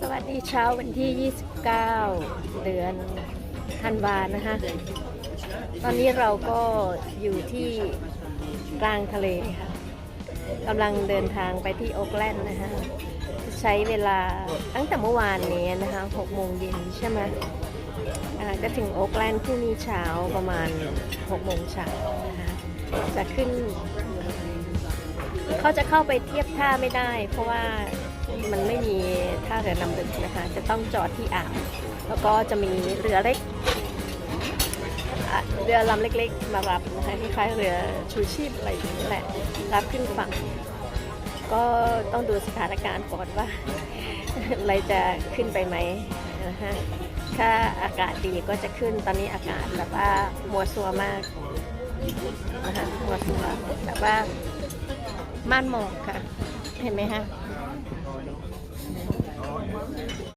สวัสดีเช้าวันที่ 29 เดือนธันวานะคะ ตอนนี้เราก็อยู่ที่กลางทะเลค่ะกำลังเดินทางไปที่โอ๊กแลนด์นะคะ ใช้เวลาตั้งแต่เมื่อวานนี้นะคะ6โมงเย็นใช่ไหมจะถึงโอ๊กแลนด์พรุ่งนี้เช้าประมาณ6โมงเช้านะคะจะขึ้น เขาจะเข้าไปเทียบท่าไม่ได้ เพราะว่ามันไม่มีท่า เรือนำดึกนะคะ จะต้องจอดที่อ่าวแล้วก็จะมีเรือเล็กเรือลำเล็กๆ มารับนะคะคล้ายๆเรือชูชีพอะไรอย่างนี้แหละรับขึ้นฝั่ง ก็ต้องดูสถานการณ์ก่อนว่าอะไรจะขึ้นไปไหมนะคะถ้าอากาศดีก็จะขึ้นตอนนี้อากาศแบบว่ามัวซัวมากนะคะมัวซัวแบบว่าม่านหมอกค่ะ เห็นไหมคะ